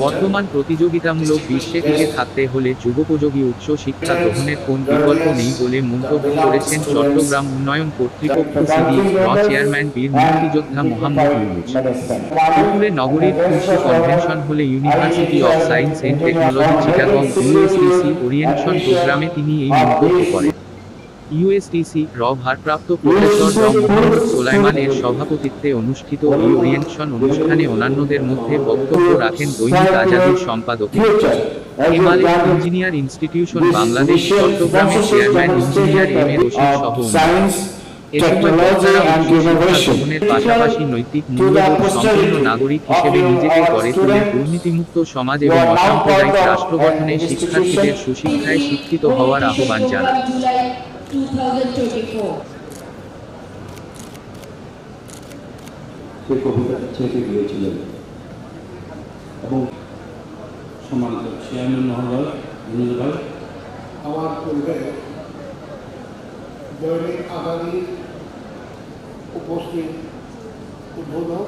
বর্তমান প্রতিযোগিতামূলক বিশ্বে টিকে থাকতে হলে যুগোপযোগী উচ্চ শিক্ষা গ্রহণের কোন বিকল্প নেই বলে মন্তব্য করেছেন চট্টগ্রাম উন্নয়ন কর্তৃপক্ষ সিডি র চেয়ারম্যান বীর মুক্তিযোদ্ধা মোহাম্মদ ইউনুস। নগরীর কৃষি কনভেনশন হলে University of Science and Technology Chittagong USTC orientation প্রোগ্রামে তিনি এই মন্তব্য করেন ইউএসটিসি র ভারপ্রাপ্ত প্রফেসর ড মোহাম্মদ সোলাইমান সভাপতিত্বে অনুষ্ঠিত এই ওরিয়েন্টেশন অনুষ্ঠানে অন্যান্যদের মধ্যে বক্তব্য রাখেন দৈনিক আজাদির সম্পাদক হিমালয় ইঞ্জিনিয়ার ইনস্টিটিউশন বাংলাদেশ চট্টগ্রামের chairman engineer M A Rashid সহ পাশাপাশি নৈতিক মূল্যবোধ সম্পন্ন নাগরিক হিসেবে নিজেকে গড়ে তুলে দুর্নীতিমুক্ত সমাজ এবং অসাম্প্রদায়িক রাষ্ট্র গঠনে শিক্ষার্থীদের সুশিক্ষায় শিক্ষিত হওয়ার আহ্বান জানান। 2024. সে কবিতা ছেঁকে গিয়েছিলেন এবং সম্মানিত চেয়ারম্যান মহোদয় ভাই আমার পূর্বে দৈনিক আগামী উপস্থিত উদ্বোধক